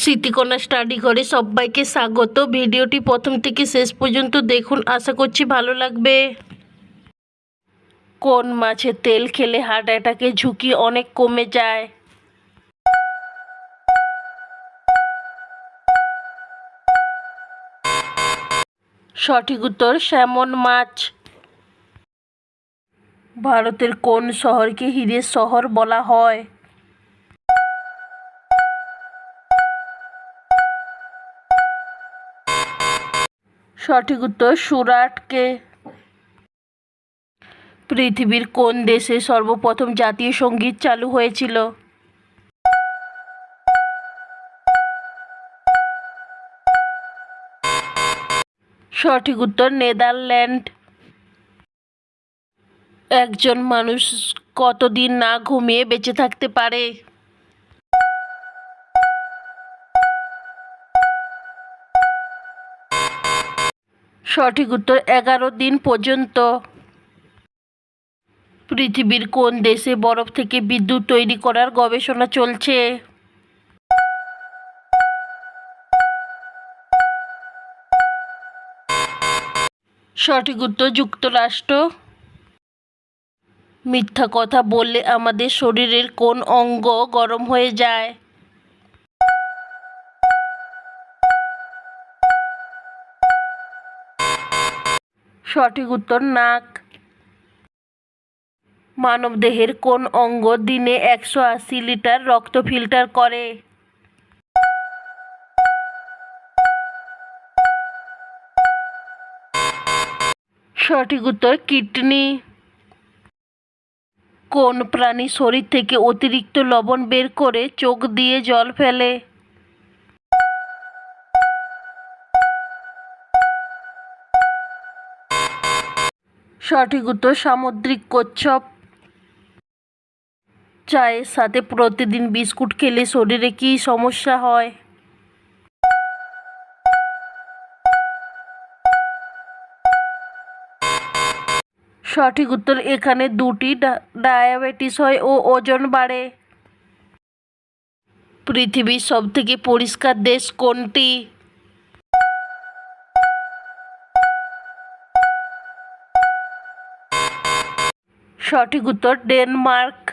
Smritikana study করে সবাইকে স্বাগত। ভিডিওটি প্রথম থেকে শেষ পর্যন্ত দেখুন। আশা করছি ভালো লাগবে। কোন মাছে তেল খেলে হার্ট অ্যাটাকের ঝুঁকি অনেক কমে যায়? সঠিক উত্তর স্যামন মাছ। ভারতের কোন শহরকে হীরের শহর বলা হয়? সঠিক উত্তর সুরাটকে পৃথিবীর কোন দেশে সর্বপ্রথম জাতীয় সংগীত চালু হয়েছিল? সঠিক উত্তর নেদারল্যান্ড। একজন মানুষ কতদিন না ঘুমিয়ে বেঁচে থাকতে পারে? সঠিক উত্তর এগারো দিন পর্যন্ত। পৃথিবীর কোন দেশে বরফ থেকে বিদ্যুৎ তৈরি করার গবেষণা চলছে? সঠিক উত্তর যুক্তরাষ্ট্র। মিথ্যা কথা বললে আমাদের শরীরের কোন অঙ্গ গরম হয়ে যায়? সঠিক উত্তর নাক। মানবদেহের কোন অঙ্গ দিনে একশো আশি লিটার রক্ত ফিল্টার করে? সঠিক উত্তর, কিডনি। কোন প্রাণী শরীর থেকে অতিরিক্ত লবণ বের করে চোখ দিয়ে জল ফেলে? সঠিক উত্তর সামুদ্রিক কচ্ছপ। চায়ের সাথে প্রতিদিন বিস্কুট খেলে শরীরে কী সমস্যা হয়? সঠিক উত্তর, এখানে দুটি ডায়াবেটিস হয় ও ওজন বাড়ে। পৃথিবীর সবথেকে পরিষ্কার দেশ কোনটি? সঠিক উত্তর, ডেনমার্ক।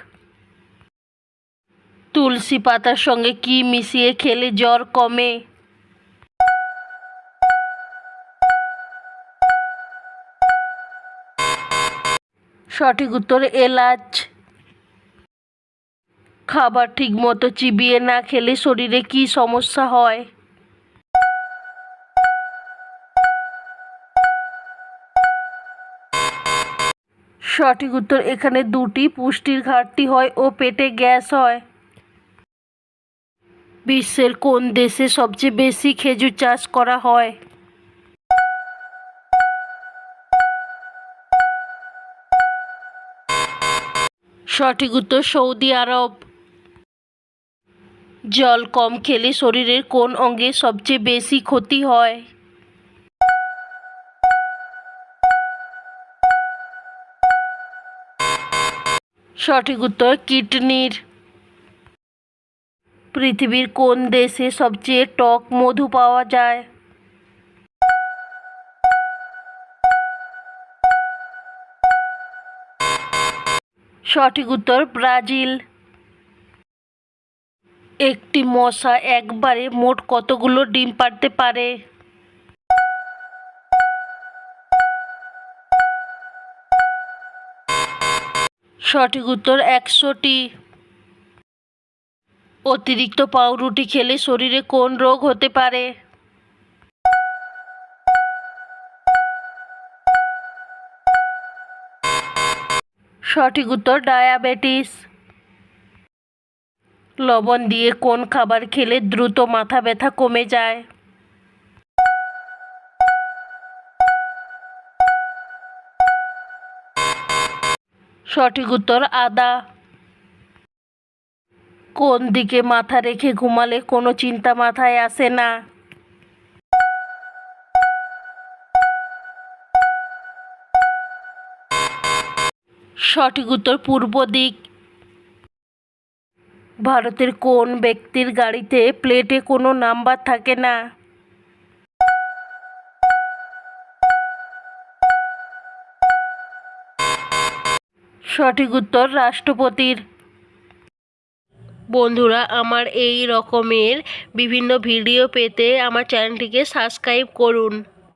তুলসী পাতার সঙ্গে কি মিশিয়ে খেলে জ্বর কমে? সঠিক উত্তর, এলাচ। খাবার ঠিকমতো চিবিয়ে না খেলে শরীরে কি সমস্যা হয়? সঠিক উত্তর এখানে দুটি পুষ্টির ঘাটতি হয় ও পেটে গ্যাস হয়। বিশ্বের কোন দেশে সবচেয়ে বেশি খেজুর চাষ করা হয়? সঠিক উত্তর সৌদি আরব। জল কম খেলে শরীরের কোন অঙ্গে সবচেয়ে বেশি ক্ষতি হয়? সঠিক উত্তর, কিডনির। পৃথিবীর কোন দেশে সবচেয়ে টক মধু পাওয়া যায়? সঠিক উত্তর, ব্রাজিল। একটি মশা একবারে মোট কতগুলো ডিম পাড়তে পারে? সঠিক উত্তর একশোটি। অতিরিক্ত পাউরুটি খেলে শরীরে কোন রোগ হতে পারে? সঠিক উত্তর ডায়াবেটিস। লবণ দিয়ে কোন খাবার খেলে দ্রুত মাথা ব্যথা কমে যায়? সঠিক উত্তর আদা। কোন দিকে মাথা রেখে ঘুমালে কোনো চিন্তা মাথায় আসে না? সঠিক উত্তর পূর্ব দিক। ভারতের কোন ব্যক্তির গাড়িতে প্লেটে কোনো নাম্বার থাকে না? সঠিক উত্তর রাষ্ট্রপতির। বন্ধুরা আমার এই রকমের বিভিন্ন ভিডিও পেতে আমার চ্যানেলটিকে সাবস্ক্রাইব করুন।